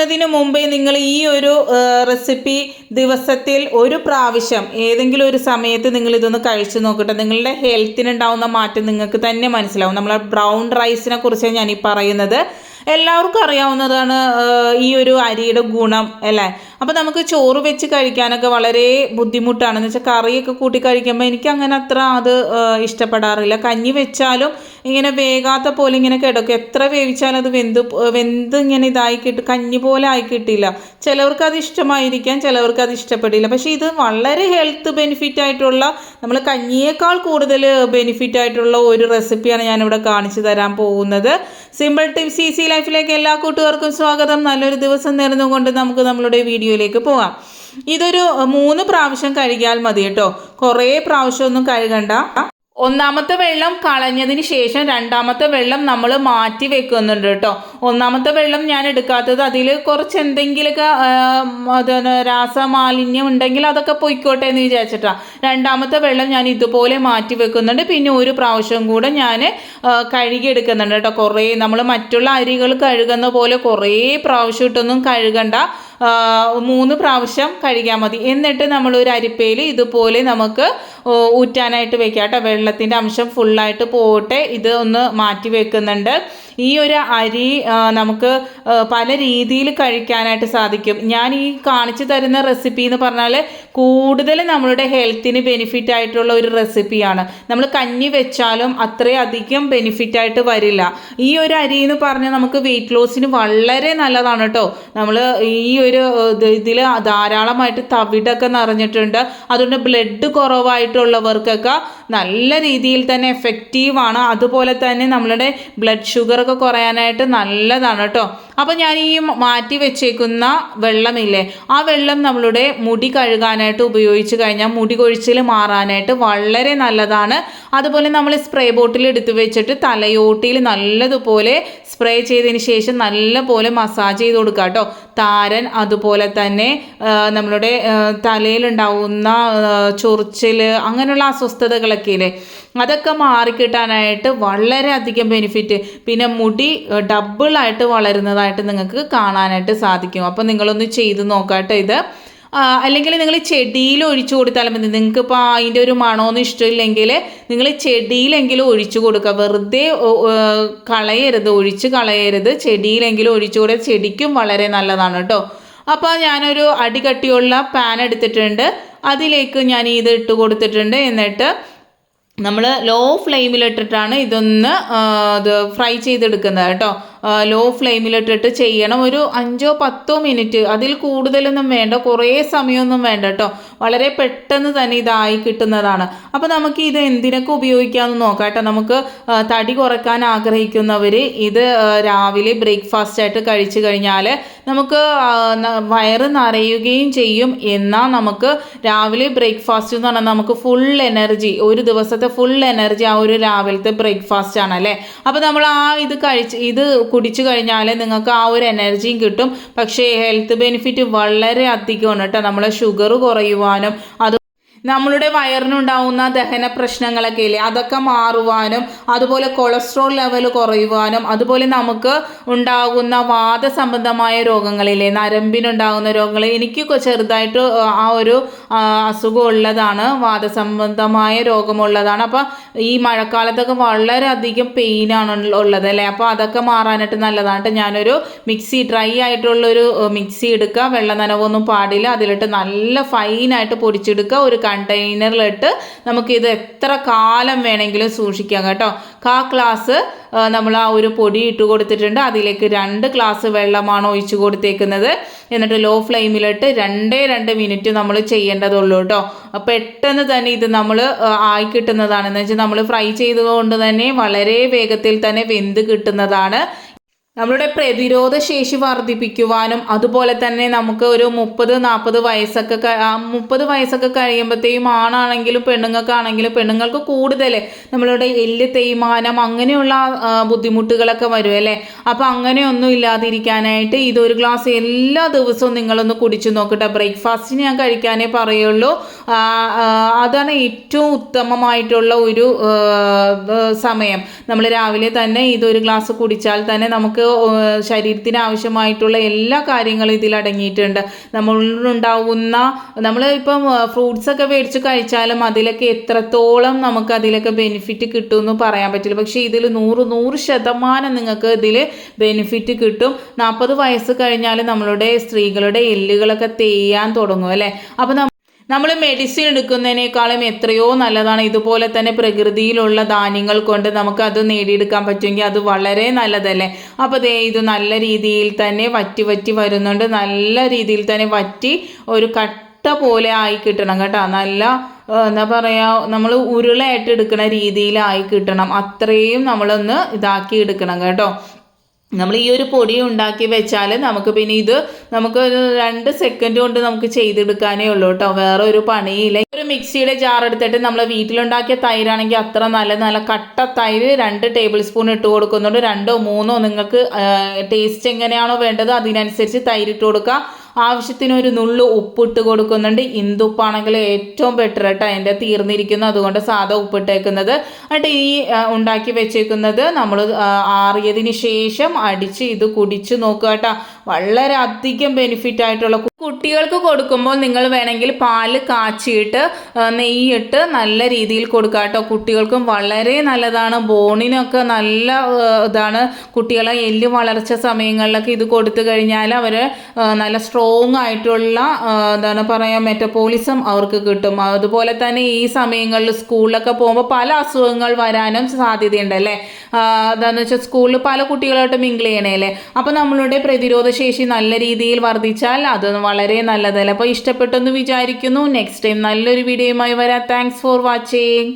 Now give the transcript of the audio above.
കഴിക്കുന്നതിന് മുമ്പേ നിങ്ങൾ ഈ ഒരു റെസിപ്പി ദിവസത്തിൽ ഒരു പ്രാവശ്യം ഏതെങ്കിലും ഒരു സമയത്ത് നിങ്ങൾ ഇതൊന്ന് കഴിച്ചു നോക്കട്ടെ. നിങ്ങളുടെ ഹെൽത്തിനുണ്ടാവുന്ന മാറ്റം നിങ്ങൾക്ക് തന്നെ മനസ്സിലാവും. നമ്മളെ ബ്രൗൺ റൈസിനെ കുറിച്ചാണ് ഞാൻ ഈ പറയുന്നത്. എല്ലാവർക്കും അറിയാവുന്നതാണ് ഈ ഒരു അരിയുടെ ഗുണം അല്ലേ? അപ്പോൾ നമുക്ക് ചോറ് വെച്ച് കഴിക്കാനൊക്കെ വളരെ ബുദ്ധിമുട്ടാണ് എന്ന് വെച്ചാൽ കറിയൊക്കെ കൂട്ടി കഴിക്കുമ്പോൾ എനിക്ക് അങ്ങനെ അത്ര അത് ഇഷ്ടപ്പെടാറില്ല. കഞ്ഞി വെച്ചാലും ഇങ്ങനെ വേകാത്ത പോലെ ഇങ്ങനെ കിടക്കും. എത്ര വേവിച്ചാലും അത് വെന്ത് വെന്ത് ഇങ്ങനെ ഇതായി കിട്ടും കഞ്ഞി പോലെ ആയി കിട്ടില്ല. ചിലവർക്ക് അത് ഇഷ്ടമായിരിക്കാം ചിലവർക്ക് അത് ഇഷ്ടപ്പെടില്ല. പക്ഷേ ഇത് വളരെ ഹെൽത്ത് ബെനിഫിറ്റ് ആയിട്ടുള്ള നമ്മൾ കഞ്ഞിയേക്കാൾ കൂടുതൽ ബെനിഫിറ്റ് ആയിട്ടുള്ള ഒരു റെസിപ്പിയാണ് ഞാനിവിടെ കാണിച്ചു തരാൻ പോകുന്നത്. സിമ്പിൾ ടിപ്സ് ഈസി ലൈഫിലേക്ക് എല്ലാ കൂട്ടുകാർക്കും സ്വാഗതം. നല്ലൊരു ദിവസം നേർന്നുകൊണ്ട് നമുക്ക് നമ്മളുടെ വീഡിയോയിലേക്ക് പോകാം. ഇതൊരു മൂന്ന് പ്രാവശ്യം കഴുകിയാൽ മതി കേട്ടോ. കുറേ പ്രാവശ്യമൊന്നും കഴുകണ്ട. ഒന്നാമത്തെ വെള്ളം കളഞ്ഞതിന് ശേഷം രണ്ടാമത്തെ വെള്ളം നമ്മൾ മാറ്റി വെക്കുന്നുണ്ട് കേട്ടോ. ഒന്നാമത്തെ വെള്ളം ഞാൻ എടുക്കാത്തത് അതിൽ കുറച്ച് എന്തെങ്കിലുമൊക്കെ രാസമാലിന്യം ഉണ്ടെങ്കിൽ അതൊക്കെ പൊയ്ക്കോട്ടെ എന്ന് വിചാരിച്ചിട്ടാണ് രണ്ടാമത്തെ വെള്ളം ഞാൻ ഇതുപോലെ മാറ്റി വെക്കുന്നുണ്ട്. പിന്നെ ഒരു പ്രാവശ്യം കൂടെ ഞാൻ കഴുകിയെടുക്കുന്നുണ്ട് കേട്ടോ. കുറേ നമ്മൾ മറ്റുള്ള അരികൾ കഴുകുന്ന പോലെ കുറേ പ്രാവശ്യം ഇട്ടൊന്നും കഴുകണ്ട. മൂന്ന് പ്രാവശ്യം കഴുകിയാൽ മതി. എന്നിട്ട് നമ്മൾ ഒരു അരിപ്പയിൽ ഇതുപോലെ നമുക്ക് ഊറ്റാനായിട്ട് വെക്കാം കേട്ടോ. വെള്ളത്തിന്റെ അംശം ഫുള്ളായിട്ട് പോകട്ടെ ഇത് ഒന്ന് മാറ്റി വെക്കുന്നുണ്ട്. ഈ ഒരു അരി നമുക്ക് പല രീതിയിൽ കഴിക്കാനായിട്ട് സാധിക്കും. ഞാൻ ഈ കാണിച്ചു തരുന്ന റെസിപ്പി എന്ന് പറഞ്ഞാൽ കൂടുതൽ നമ്മളുടെ ഹെൽത്തിന് ബെനിഫിറ്റ് ആയിട്ടുള്ള ഒരു റെസിപ്പിയാണ് നമ്മൾ കഞ്ഞി വെച്ചാലും അത്രയധികം ബെനിഫിറ്റ് ആയിട്ട് വരില്ല. ഈ ഒരു അരി എന്ന് പറഞ്ഞാൽ നമുക്ക് വെയിറ്റ് ലോസിന് വളരെ നല്ലതാണ് കേട്ടോ നമ്മൾ ഈ ഒരു ഇതിൽ ധാരാളമായിട്ട് തവിടൊക്കെ നിറഞ്ഞിട്ടുണ്ട്. അതുകൊണ്ട് ബ്ലഡ് കുറവായിട്ടുള്ളവർക്കൊക്കെ നല്ല രീതിയിൽ തന്നെ എഫക്റ്റീവാണ് അതുപോലെ തന്നെ നമ്മളുടെ ബ്ലഡ് ഷുഗറൊക്കെ കുറയാനായിട്ട് നല്ലതാണ് കേട്ടോ. അപ്പോൾ ഞാൻ ഈ മാറ്റി വെച്ചേക്കുന്ന വെള്ളമില്ലേ ആ വെള്ളം നമ്മളുടെ മുടി കഴുകാനായിട്ട് ഉപയോഗിച്ച് കഴിഞ്ഞാൽ മുടി കൊഴിച്ചിൽ മാറാനായിട്ട് വളരെ നല്ലതാണ്. അതുപോലെ നമ്മൾ സ്പ്രേ ബോട്ടിൽ എടുത്തു വെച്ചിട്ട് തലയോട്ടിയിൽ നല്ലതുപോലെ സ്പ്രേ ചെയ്തതിന് ശേഷം നല്ലപോലെ മസാജ് ചെയ്ത് കൊടുക്കുക കേട്ടോ താരൻ അതുപോലെ തന്നെ നമ്മളുടെ തലയിലുണ്ടാവുന്ന ചൊറിച്ചിൽ അങ്ങനെയുള്ള അസ്വസ്ഥതകളൊക്കെ ഇല്ലേ അതൊക്കെ മാറിക്കിട്ടാനായിട്ട് വളരെയധികം ബെനിഫിറ്റ് പിന്നെ മുടി ഡബിളായിട്ട് വളരുന്നതായിട്ട് നിങ്ങൾക്ക് കാണാനായിട്ട് സാധിക്കും. അപ്പോൾ നിങ്ങളൊന്ന് ചെയ്ത് നോക്കാട്ടോ ഇത്. ആ, അല്ലെങ്കിൽ നിങ്ങൾ ചെടിയിൽ ഒഴിച്ചു കൊടുത്താലും മതി. നിങ്ങൾക്ക് ഇപ്പോൾ അതിന്റെ ഒരു മണമൊന്നും ഇഷ്ടമില്ലെങ്കിൽ നിങ്ങൾ ചെടിയിലെങ്കിലും ഒഴിച്ചു കൊടുക്കുക. വെറുതെ കളയരുത്. ഒഴിച്ച് കളയരുത്. ചെടിയിലെങ്കിലും ഒഴിച്ചു കൊടുക്കുക ചെടിക്കും വളരെ നല്ലതാണ് കേട്ടോ. അപ്പോൾ ഞാനൊരു അടികട്ടിയുള്ള പാൻ എടുത്തിട്ടുണ്ട്. അതിലേക്ക് ഞാൻ ഇത് ഇട്ട് കൊടുത്തിട്ടുണ്ട്. എന്നിട്ട് നമ്മൾ ലോ ഫ്ലെയിമിലിട്ടിട്ടാണ് ഇതൊന്ന് ഇത് ഫ്രൈ ചെയ്തെടുക്കുന്നത് കേട്ടോ. ലോ ഫ്ലെയിമിലിട്ടിട്ട് ചെയ്യണം. ഒരു അഞ്ചോ പത്തോ മിനിറ്റ് അതിൽ കൂടുതലൊന്നും വേണ്ട. കുറേ സമയമൊന്നും വേണ്ട കേട്ടോ. വളരെ പെട്ടെന്ന് തന്നെ ഇതായി കിട്ടുന്നതാണ്. അപ്പോൾ നമുക്ക് ഇത് എന്തിനൊക്കെ ഉപയോഗിക്കാമെന്ന് നോക്കാം കേട്ടോ. നമുക്ക് തടി കുറയ്ക്കാൻ ആഗ്രഹിക്കുന്നവർ ഇത് രാവിലെ ബ്രേക്ക്ഫാസ്റ്റ് ആയിട്ട് കഴിച്ചു കഴിഞ്ഞാൽ നമുക്ക് വയറ് നിറയുകയും ചെയ്യും. എന്നാൽ നമുക്ക് രാവിലെ ബ്രേക്ക്ഫാസ്റ്റ് എന്ന് പറഞ്ഞാൽ നമുക്ക് ഫുൾ എനർജി ഒരു ദിവസത്തെ ഫുൾ എനർജി ആ ഒരു രാവിലത്തെ ബ്രേക്ക്ഫാസ്റ്റ് ആണ് അപ്പോൾ നമ്മൾ ആ ഇത് കഴിച്ച് ഇത് കുടിച്ചു കഴിഞ്ഞാൽ നിങ്ങൾക്ക് ആ ഒരു എനർജിയും കിട്ടും. പക്ഷേ ഹെൽത്ത് ബെനിഫിറ്റ് വളരെ അധികമാണ് കേട്ടോ. നമ്മളെ ഷുഗർ കുറയുവാനും അത് നമ്മളുടെ വയറിനുണ്ടാവുന്ന ദഹന പ്രശ്നങ്ങളൊക്കെ ഇല്ലേ അതൊക്കെ മാറുവാനും അതുപോലെ കൊളസ്ട്രോൾ ലെവൽ കുറയുവാനും അതുപോലെ നമുക്ക് ഉണ്ടാകുന്ന വാദ സംബന്ധമായ രോഗങ്ങളില്ലേ? നരമ്പിനുണ്ടാകുന്ന രോഗങ്ങൾ. എനിക്ക് ചെറുതായിട്ട് ആ ഒരു അസുഖം ഉള്ളതാണ് വാദ സംബന്ധമായ രോഗമുള്ളതാണ്. അപ്പോൾ ഈ മഴക്കാലത്തൊക്കെ വളരെയധികം പെയിനാണ് ഉള്ളത് അല്ലേ? അപ്പോൾ അതൊക്കെ മാറാനായിട്ട് നല്ലതാണ്. ഞാനൊരു മിക്സി ഡ്രൈ ആയിട്ടുള്ളൊരു മിക്സി എടുക്കുക. വെള്ള നനവൊന്നും പാടില്ല. അതിലിട്ട് നല്ല ഫൈനായിട്ട് പൊടിച്ചെടുക്കുക. ഒരു കണ്ടെയ്നറിലിട്ട് നമുക്കിത് എത്ര കാലം വേണമെങ്കിലും സൂക്ഷിക്കാം കേട്ടോ. കാ ക്ലാസ് നമ്മൾ ആ ഒരു പൊടി ഇട്ട് കൊടുത്തിട്ടുണ്ട്. അതിലേക്ക് രണ്ട് ഗ്ലാസ് വെള്ളമാണ് ഒഴിച്ചു കൊടുത്തേക്കുന്നത്. എന്നിട്ട് ലോ ഫ്ലെയിമിലിട്ട് രണ്ടേ രണ്ട് മിനിറ്റ് നമ്മൾ ചെയ്യേണ്ടതുള്ളൂ കേട്ടോ. പെട്ടെന്ന് തന്നെ ഇത് നമ്മൾ ആയി കിട്ടുന്നതാണ് എന്ന് വെച്ചാൽ നമ്മൾ ഫ്രൈ ചെയ്തുകൊണ്ട് തന്നെ വളരെ വേഗത്തിൽ തന്നെ വെന്ത് കിട്ടുന്നതാണ്. നമ്മളുടെ പ്രതിരോധ ശേഷി വർദ്ധിപ്പിക്കുവാനും അതുപോലെ തന്നെ നമുക്ക് ഒരു മുപ്പത് നാൽപ്പത് വയസ്സൊക്കെ മുപ്പത് വയസ്സൊക്കെ കഴിയുമ്പോഴത്തേക്കും ആണാണെങ്കിലും പെണ്ണുങ്ങൾക്കാണെങ്കിലും പെണ്ണുങ്ങൾക്ക് കൂടുതൽ നമ്മളുടെ എല്ല് തേയ്മാനം അങ്ങനെയുള്ള ബുദ്ധിമുട്ടുകളൊക്കെ വരും അല്ലേ? അപ്പോൾ അങ്ങനെയൊന്നും ഇല്ലാതിരിക്കാനായിട്ട് ഇതൊരു ഗ്ലാസ് എല്ലാ ദിവസവും നിങ്ങളൊന്ന് കുടിച്ചു നോക്കട്ടെ. ബ്രേക്ക്ഫാസ്റ്റിന് ഞാൻ കഴിക്കാനേ പറയുള്ളൂ. അതാണ് ഏറ്റവും ഉത്തമമായിട്ടുള്ള ഒരു സമയം. നമ്മൾ രാവിലെ തന്നെ ഇതൊരു ഗ്ലാസ് കുടിച്ചാൽ തന്നെ നമുക്ക് നമുക്ക് ശരീരത്തിന് ആവശ്യമായിട്ടുള്ള എല്ലാ കാര്യങ്ങളും ഇതിൽ അടങ്ങിയിട്ടുണ്ട്. നമ്മളിലുണ്ടാവുന്ന നമ്മൾ ഇപ്പം ഫ്രൂട്ട്സ് ഒക്കെ മേടിച്ച് കഴിച്ചാലും അതിലൊക്കെ എത്രത്തോളം നമുക്ക് അതിലൊക്കെ ബെനിഫിറ്റ് കിട്ടുമെന്ന് പറയാൻ പറ്റില്ല. പക്ഷേ ഇതിൽ നൂറ് നൂറ് ശതമാനം നിങ്ങൾക്ക് ഇതിൽ ബെനിഫിറ്റ് കിട്ടും. നാൽപ്പത് വയസ്സ് കഴിഞ്ഞാൽ നമ്മളുടെ സ്ത്രീകളുടെ എല്ലുകളൊക്കെ തേയാൻ തുടങ്ങും അല്ലേ? അപ്പോൾ നമ്മൾ മെഡിസിൻ എടുക്കുന്നതിനേക്കാളും എത്രയോ നല്ലതാണ്. ഇതുപോലെ തന്നെ പ്രകൃതിയിലുള്ള ധാന്യങ്ങൾ കൊണ്ട് നമുക്ക് അത് നേടിയെടുക്കാൻ പറ്റുമെങ്കിൽ അത് വളരെ നല്ലതല്ലേ? അപ്പോൾ ദേ ഇത് നല്ല രീതിയിൽ തന്നെ വറ്റി വറ്റി വരുന്നുണ്ട്. നല്ല രീതിയിൽ തന്നെ വറ്റി ഒരു കട്ട പോലെ ആയി കിട്ടണം കേട്ടോ. നല്ല എന്താ പറയുക നമ്മൾ ഉരുളയായിട്ട് എടുക്കുന്ന രീതിയിലായി കിട്ടണം. അത്രയും നമ്മളൊന്ന് ഇതാക്കി എടുക്കണം കേട്ടോ. നമ്മൾ ഈ ഒരു പൊടി ഉണ്ടാക്കി വെച്ചാൽ നമുക്ക് പിന്നെ ഇത് നമുക്ക് രണ്ട് സെക്കൻഡ് കൊണ്ട് നമുക്ക് ചെയ്തെടുക്കാനേ ഉള്ളൂ കേട്ടോ. വേറെ ഒരു പണിയില്ല. ഒരു മിക്സിയുടെ ജാർ എടുത്തിട്ട് നമ്മൾ വീട്ടിലുണ്ടാക്കിയ തൈരാണെങ്കിൽ അത്ര നല്ല നല്ല കട്ട തൈര് രണ്ട് ടേബിൾ സ്പൂൺ ഇട്ട് കൊടുക്കുന്നുണ്ട്. രണ്ടോ മൂന്നോ നിങ്ങൾക്ക് ടേസ്റ്റ് എങ്ങനെയാണോ വേണ്ടത് അതിനനുസരിച്ച് തൈര് ഇട്ട് കൊടുക്കുക ആവശ്യത്തിന് ഒരു നുള്ളു ഉപ്പിട്ട് കൊടുക്കുന്നുണ്ട്. ഇന്ദുപ്പാണെങ്കിൽ ഏറ്റവും ബെറ്റർ കേട്ടോ എന്റെ തീർന്നിരിക്കുന്നു അതുകൊണ്ട് സാധാ ഉപ്പിട്ടേക്കുന്നത്. എന്നിട്ട് ഈ ഉണ്ടാക്കി വെച്ചേക്കുന്നത് നമ്മൾ ആറിയതിന് ശേഷം അടിച്ച് ഇത് കുടിച്ച് നോക്കുക കേട്ടോ. വളരെ അധികം ബെനിഫിറ്റ് ആയിട്ടുള്ള കുട്ടികൾക്ക് കൊടുക്കുമ്പോൾ നിങ്ങൾ വേണമെങ്കിൽ പാൽ കാച്ചിയിട്ട് നെയ്യിട്ട് നല്ല രീതിയിൽ കൊടുക്കുക കേട്ടോ. കുട്ടികൾക്കും വളരെ നല്ലതാണ്. ബോണിനൊക്കെ നല്ല ഇതാണ്. കുട്ടികളെ എല്ല് വളർച്ച സമയങ്ങളിലൊക്കെ ഇത് കൊടുത്തു കഴിഞ്ഞാൽ അവർ നല്ല സ്ട്രോങ് ആയിട്ടുള്ള എന്താണ് പറയുക മെറ്റബോളിസം അവർക്ക് കിട്ടും. അതുപോലെ തന്നെ ഈ സമയങ്ങളിൽ സ്കൂളിലൊക്കെ പോകുമ്പോൾ പല അസുഖങ്ങൾ വരാനും സാധ്യതയുണ്ട് അല്ലേ? എന്താണെന്ന് വെച്ചാൽ സ്കൂളിൽ പല കുട്ടികളായിട്ട് മിങ്കിൾ ചെയ്യണേ അല്ലേ? അപ്പോൾ നമ്മളുടെ പ്രതിരോധ ശേഷി നല്ല രീതിയിൽ വർദ്ധിച്ചാൽ അത് വളരെ നല്ലതല്ലേ? അപ്പോൾ ഇഷ്ടപ്പെട്ടെന്ന് വിചാരിക്കുന്നു. നെക്സ്റ്റ് ടൈം നല്ലൊരു വീഡിയോയുമായി വരാം. Thanks for watching